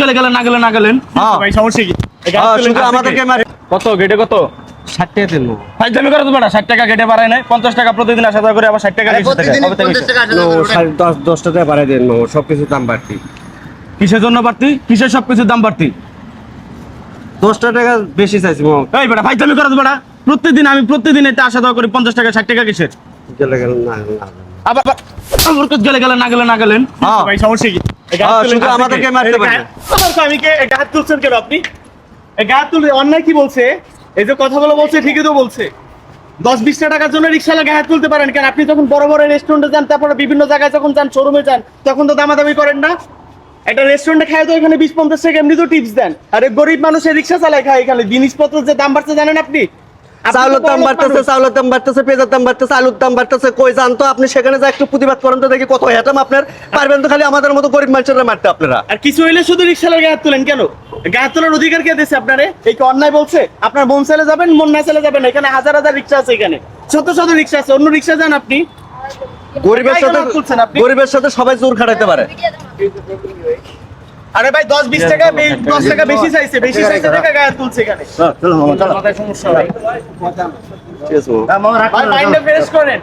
গেলে গেলে না গেলে না গেলেন। হ্যাঁ। ভাই সমস্যা কি? শুধু আমাদেরকে থেকে। কত? গেটে কত? ষাট টাকা দিন। ভাই করে তো বেটা ষাট টাকা গেটে বাড়ায় নাই। পঞ্চাশ টাকা প্রতিদিন আসা যাওয়া করে আবার ষাট টাকা? দশ দশ টাকা বাড়াই দিন সব কিছু দাম বাড়তি। কিসের জন্য বাড়তি? কিসের সব কিছুর দাম বাড়তি? দশটা টাকা বেশি চাইছি মামা এই বেটা ভাই জমি করে তো বেটা প্রতিদিন আমি প্রতিদিন এটা আসা যাওয়া করি পঞ্চাশ টাকা ষাট টাকা কিসের? গেলে গেলে না না। আবার আবার গেলে গেলে না গেলে না গেলেন। হ্যাঁ। ভাই সমস্যা কি? শুধু আমাদেরকে মারতে পারবে। গায়ে- আমার স্বামীকে তুলছেন কেন আপনি? এই তুলে অন্যায় কি বলছে? এই যে কথাগুলো বলছে ঠিকই তো বলছে। দশ বিশটা টাকার জন্য রিক্সা লাগে হাত তুলতে পারেন কেন? আপনি যখন বড় বড় রেস্টুরেন্টে যান তারপরে বিভিন্ন জায়গায় যখন যান শোরুমে যান তখন তো দামাদামি করেন না। একটা রেস্টুরেন্টে খায় তো এখানে বিশ পঞ্চাশ টাকা এমনি তো টিপস দেন। আর গরিব মানুষের রিক্সা চালায় খায় এখানে। জিনিসপত্রের যে দাম বাড়ছে জানেন আপনি? চাউলের দাম বাড়তেছে। চাউলের দাম বাড়তেছে পেঁয়াজের দাম বাড়তেছে আলুর দাম বাড়তেছে কই যান তো আপনি? সেখানে যা একটু প্রতিবাদ করেন তো দেখি কত হেঁটাম আপনার। পারবেন তো খালি আমাদের মতো গরিব মানুষেরা মারতে আপনারা। আর কিছু হইলে শুধু রিক্সালার গায়ে হাত তোলেন কেন? গায়ে তোলার অধিকার কে দিয়েছে আপনারে? এই কি অন্যায় বলছে আপনার মন ছেলে যাবেন মন না ছেলে যাবেন এখানে হাজার হাজার রিক্সা আছে এখানে। শত শত রিক্সা আছে অন্য রিক্সা যান আপনি। গরিবের সাথে? গরিবের সাথে সবাই জোর খাটাইতে পারে। আরে ভাই দশ বিশ টাকা বে- দশ টাকা বেশি চাইছে বেশি চাইছে টাকা গায়ে তুলছে এখানে। মাথায় সমস্যা ভাই ঠিক আছে মামা। ভাই মাইন্ডটা ফ্রেশ করেন।